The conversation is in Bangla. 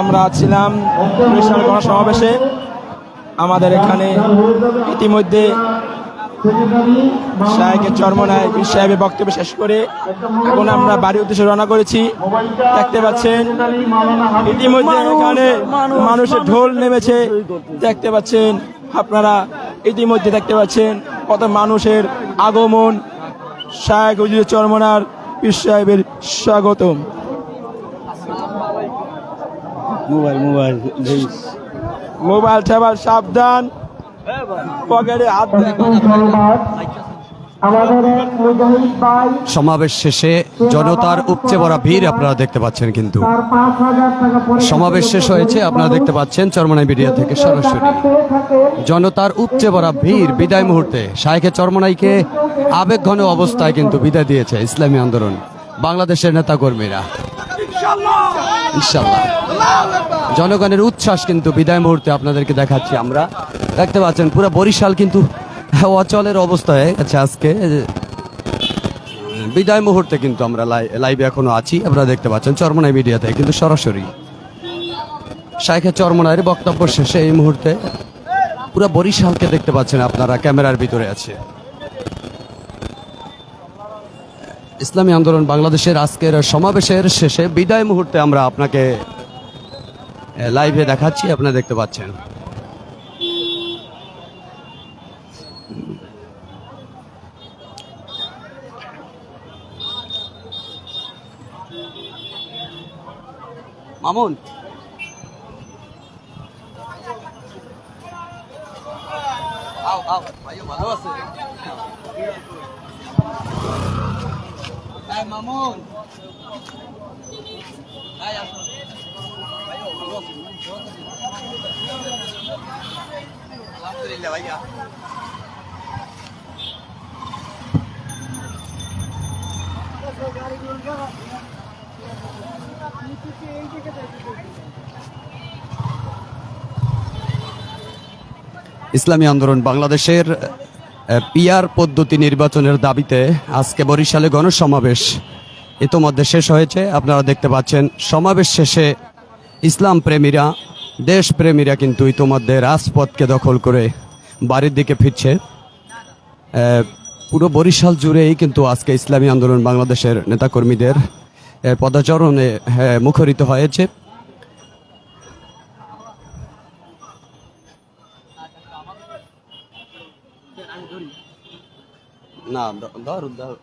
আমরা ছিলাম বরিশাল গণসমাবেশে আমাদের এখানে ইতিমধ্যে শাহেকের চর্মনায় বীর সাহেবের বক্তব্য শেষ করে এখন আমরা বাড়ির উদ্দেশ্যে রওনা করেছি। দেখতে পাচ্ছেন ইতিমধ্যে এখানে মানুষের ঢোল নেমেছে। দেখতে পাচ্ছেন আপনারা ইতিমধ্যে দেখতে পাচ্ছেন কত মানুষের আগমন। শাহেক হুজুর চর্মনার পীর সাহেবের স্বাগতম। মোবাইল মোবাইল মোবাইল ঠেবাল সাবধান। পকেটে হাত সমাবেশ শেষে জনতার উপচে পড়া ভিড় আপনারা দেখতে পাচ্ছেন কিন্তু। সমাবেশ শেষ হয়েছে আপনারা দেখতে পাচ্ছেন চরমনাই মিডিয়া থেকে সরাসরি। জনতার উপচে পড়া ভিড় বিদায় মুহূর্তে। শাহেখে চরমনাইকে আবেগঘন অবস্থায় কিন্তু বিদায় দিয়েছে ইসলামী আন্দোলন। বাংলাদেশের নেতা কর্মীরা ইনশাল্লাহ জনগণের উচ্ছ্বাস কিন্তু বিদায় মুহূর্তে আপনাদেরকে দেখাচ্ছি আমরা। দেখতে পাচ্ছেন, পুরো বরিশাল কিন্তু অচলের অবস্থায় আছে আজকে। বিদায় মুহূর্তে কিন্তু আমরা লাই- লাইভে এখনও আছি। আপনারা দেখতে পাচ্ছেন, চরমনাই মিডিয়াতে কিন্তু সরাসরি শাইখে চরমনায়ের বক্তব্য শেষে এই মুহূর্তে পুরো বরিশালকে দেখতে পাচ্ছেন আপনারা, ক্যামেরার ভিতরে আছে। ইসলামী আন্দোলন বাংলাদেশের আজকের সমাবেশের শেষে বিদায় মুহূর্তে আমরা আপনাকে লাইভে দেখাচ্ছি, আপনারা দেখতে পাচ্ছেন। মামুন। ভালো আছে। এই মামুন এই আসো আলহামদুলিল্লাহ ভাইয়া ইসলামী আন্দোলন বাংলাদেশের পিয়ার পদ্ধতি নির্বাচনের দাবিতে আজকে বরিশালে গণসমাবেশ। ইতোমধ্যে শেষ হয়েছে, আপনারা দেখতে পাচ্ছেন, সমাবেশ শেষে ইসলাম প্রেমীরা দেশপ্রেমীরা কিন্তু ইতোমধ্যে রাজপথকে দখল করে বাড়ির দিকে ফিরছে। পুরো বরিশাল জুড়েই কিন্তু আজকে ইসলামী আন্দোলন বাংলাদেশের নেতাকর্মীদের পদাচরণে মুখরিত হয়েছে। না ধর ধর